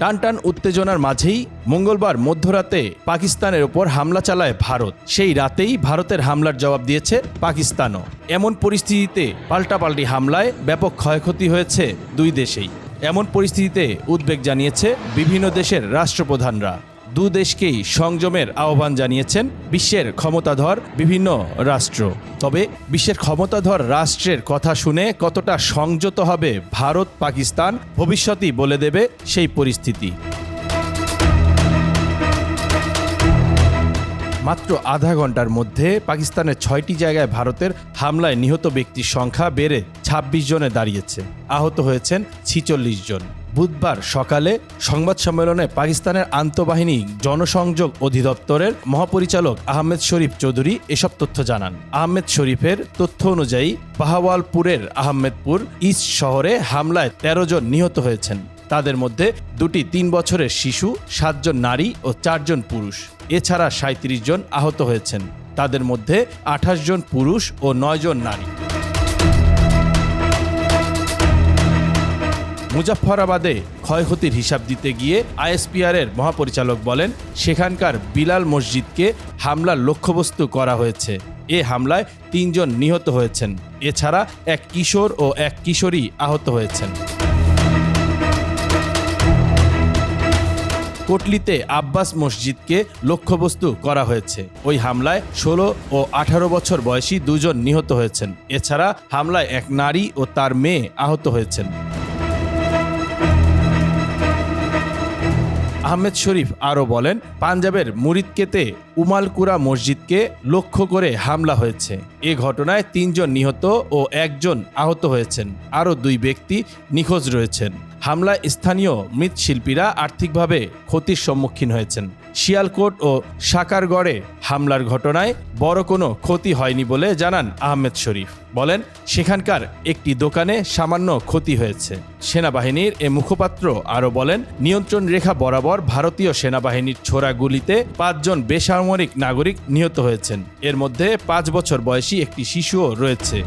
টান টান উত্তেজনার মাঝেই মঙ্গলবার মধ্যরাতে পাকিস্তানের ওপর হামলা চালায় ভারত। সেই রাতেই ভারতের হামলার জবাব দিয়েছে পাকিস্তানও। এমন পরিস্থিতিতে পাল্টাপাল্টি হামলায় ব্যাপক ক্ষয়ক্ষতি হয়েছে দুই দেশেই। এমন পরিস্থিতিতে উদ্বেগ জানিয়েছে বিভিন্ন দেশের রাষ্ট্রপ্রধানরা। দু দেশকেই সংযমের আহ্বান জানিয়েছেন বিশ্বের ক্ষমতাধর বিভিন্ন রাষ্ট্র। তবে বিশ্বের ক্ষমতাধর রাষ্ট্রের কথা শুনে কতটা সংযত হবে ভারত, পাকিস্তান, ভবিষ্যতই বলে দেবে সেই পরিস্থিতি। মাত্র আধা ঘণ্টার মধ্যে পাকিস্তানের ছয়টি জায়গায় ভারতের হামলায় নিহত ব্যক্তির সংখ্যা বেড়ে ২৬ জনে দাঁড়িয়েছে। আহত হয়েছেন ছিচল্লিশ জন। বুধবার সকালে সংবাদ সম্মেলনে পাকিস্তানের আন্তঃবাহিনী জনসংযোগ অধিদপ্তরের মহাপরিচালক আহমেদ শরীফ চৌধুরী এসব তথ্য জানান। আহমেদ শরীফের তথ্য অনুযায়ী বাহাওয়ালপুরের আহমেদপুর ইস্ট শহরে হামলায় ১৩ জন নিহত হয়েছেন। তাদের মধ্যে দুটি তিন বছরের শিশু সাতজন নারী ও চারজন পুরুষ। এছাড়া সাঁত্রিশ জন আহত হয়েছেন। তাদের মধ্যে আঠাশ জন পুরুষ ও নয় জন নারী। মুজাফফরাবাদে ক্ষয়ক্ষতির হিসাব দিতে গিয়ে আইএসপিআর এর মহাপরিচালক বলেন, সেখানকার বিলাল মসজিদকে হামলার লক্ষ্যবস্তু করা হয়েছে। এ হামলায় তিনজন নিহত হয়েছেন। এছাড়া এক কিশোর ও এক কিশোরী আহত হয়েছেন। কোটলিতে আব্বাস মসজিদকে লক্ষ্যবস্তু করা হয়েছে। ওই হামলায় ষোলো ও আঠারো বছর বয়সী দুজন নিহত হয়েছেন। এছাড়া হামলায় এক নারী ও তার মেয়ে আহত হয়েছেন। আহমেদ শরীফ আরও বলেন, পাঞ্জাবের মুরিদকেতে উমালকুরা মসজিদকে লক্ষ্য করে হামলা হয়েছে। এ ঘটনায় তিনজন নিহত ও একজন আহত হয়েছেন। আরও দুই ব্যক্তি নিখোঁজ রয়েছেন। হামলায় স্থানীয় মৃৎশিল্পীরা আর্থিকভাবে ক্ষতির সম্মুখীন হয়েছেন। শিয়ালকোট ও সাকারগড়ে হামলার ঘটনায় বড় কোনো ক্ষতি হয়নি বলে জানান আহমেদ শরীফ। বলেন, সেখানকার একটি দোকানে সামান্য ক্ষতি হয়েছে। সেনাবাহিনীর এ মুখপাত্র আরও বলেন, নিয়ন্ত্রণ রেখা বরাবর ভারতীয় সেনাবাহিনীর ছোড়া গুলিতে পাঁচজন বেসামরিক নাগরিক নিহত হয়েছেন। এর মধ্যে পাঁচ বছর বয়সী একটি শিশুও রয়েছে।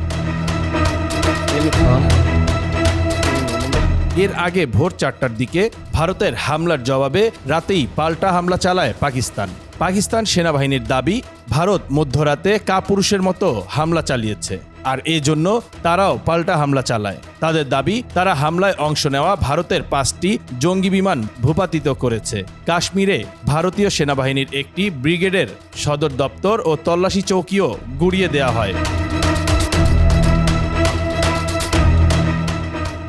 এর আগে ভোর চারটার দিকে ভারতের হামলার জবাবে রাতেই পাল্টা হামলা চালায় পাকিস্তান। পাকিস্তান সেনাবাহিনীর দাবি, ভারত মধ্যরাতে কাপুরুষের মতো হামলা চালিয়েছে। আর এ জন্য তারাও পাল্টা হামলা চালায়। তাদের দাবি, তারা হামলায় অংশ নেওয়া ভারতের পাঁচটি জঙ্গি বিমান ভূপাতিত করেছে। কাশ্মীরে ভারতীয় সেনাবাহিনীর একটি ব্রিগেডের সদর দপ্তর ও তল্লাশি চৌকিও গুড়িয়ে দেওয়া হয়।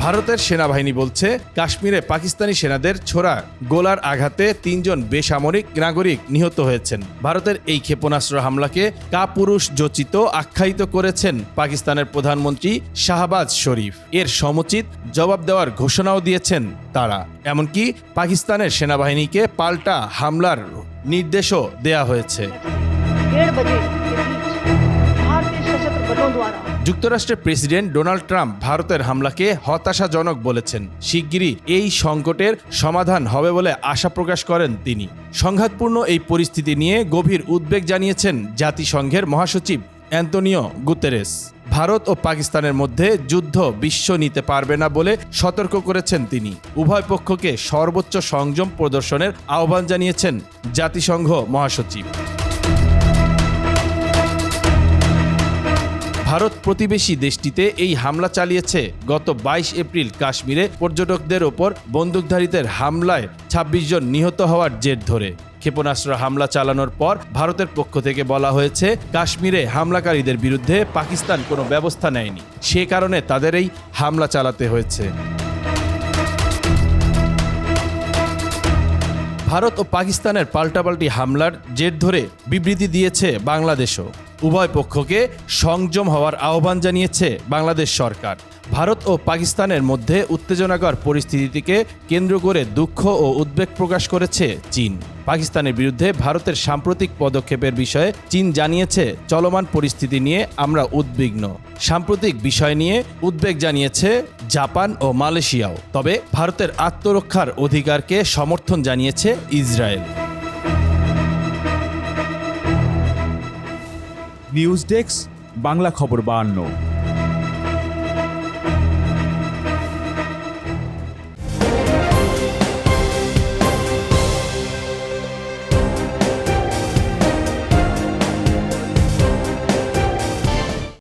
ভারতের সেনাবাহিনী বলছে, কাশ্মীরে পাকিস্তানি সেনাদের ছোড়া গোলার আঘাতে তিনজন বেসামরিক নাগরিক নিহত হয়েছেন। ভারতের এই ক্ষেপণাস্ত্র হামলাকে কাপুরুষ যোচিত আখ্যায়িত করেছেন পাকিস্তানের প্রধানমন্ত্রী শাহবাজ শরীফ। এর সমুচিত জবাব দেওয়ার ঘোষণাও দিয়েছেন তারা। এমনকি পাকিস্তানের সেনাবাহিনীকে পাল্টা হামলার নির্দেশও দেয়া হয়েছে। যুক্তরাষ্ট্রের প্রেসিডেন্ট ডোনাল্ড ট্রাম্প ভারতের হামলাকে হতাশাজনক বলেছেন। শিগগিরই এই সংকটের সমাধান হবে বলে আশা প্রকাশ করেন তিনি। সংঘাতপূর্ণ এই পরিস্থিতি নিয়ে গভীর উদ্বেগ জানিয়েছেন জাতিসংঘের মহাসচিব অ্যান্তনিও গুতেরেস। ভারত ও পাকিস্তানের মধ্যে যুদ্ধ বিশ্ব নিতে পারবে না বলে সতর্ক করেছেন তিনি। উভয় পক্ষকে সর্বোচ্চ সংযম প্রদর্শনের আহ্বান জানিয়েছেন জাতিসংঘ মহাসচিব। ভারত প্রতিবেশী দেশটিতে এই হামলা চালিয়েছে। গত বাইশ এপ্রিল কাশ্মীরে পর্যটকদের ওপর বন্দুকধারীদের হামলায় ২৬ জন নিহত হওয়ার জের ধরে। ক্ষেপণাস্ত্র হামলা চালানোর পর ভারতের পক্ষ থেকে বলা হয়েছে, কাশ্মীরে হামলাকারীদের বিরুদ্ধে পাকিস্তান কোনো ব্যবস্থা নেয়নি। সে কারণে তাদের এই হামলা চালাতে হয়েছে। ভারত ও পাকিস্তানের পাল্টাপাল্টি হামলার জের ধরে বিবৃতি দিয়েছে বাংলাদেশও। উভয় পক্ষকে সংযম হওয়ার আহ্বান জানিয়েছে বাংলাদেশ সরকার। ভারত ও পাকিস্তানের মধ্যে উত্তেজনাকর পরিস্থিতিকে কেন্দ্র করে দুঃখ ও উদ্বেগ প্রকাশ করেছে চীন। পাকিস্তানের বিরুদ্ধে ভারতের সাম্প্রতিক পদক্ষেপের বিষয়ে চীন জানিয়েছে, চলমান পরিস্থিতি নিয়ে আমরা উদ্বিগ্ন। সাম্প্রতিক বিষয় নিয়ে উদ্বেগ জানিয়েছে জাপান ও মালয়েশিয়াও। তবে ভারতের আত্মরক্ষার অধিকারকে সমর্থন জানিয়েছে ইসরায়েল। নিউজ ডেস্ক বাংলা খবর বাহান্ন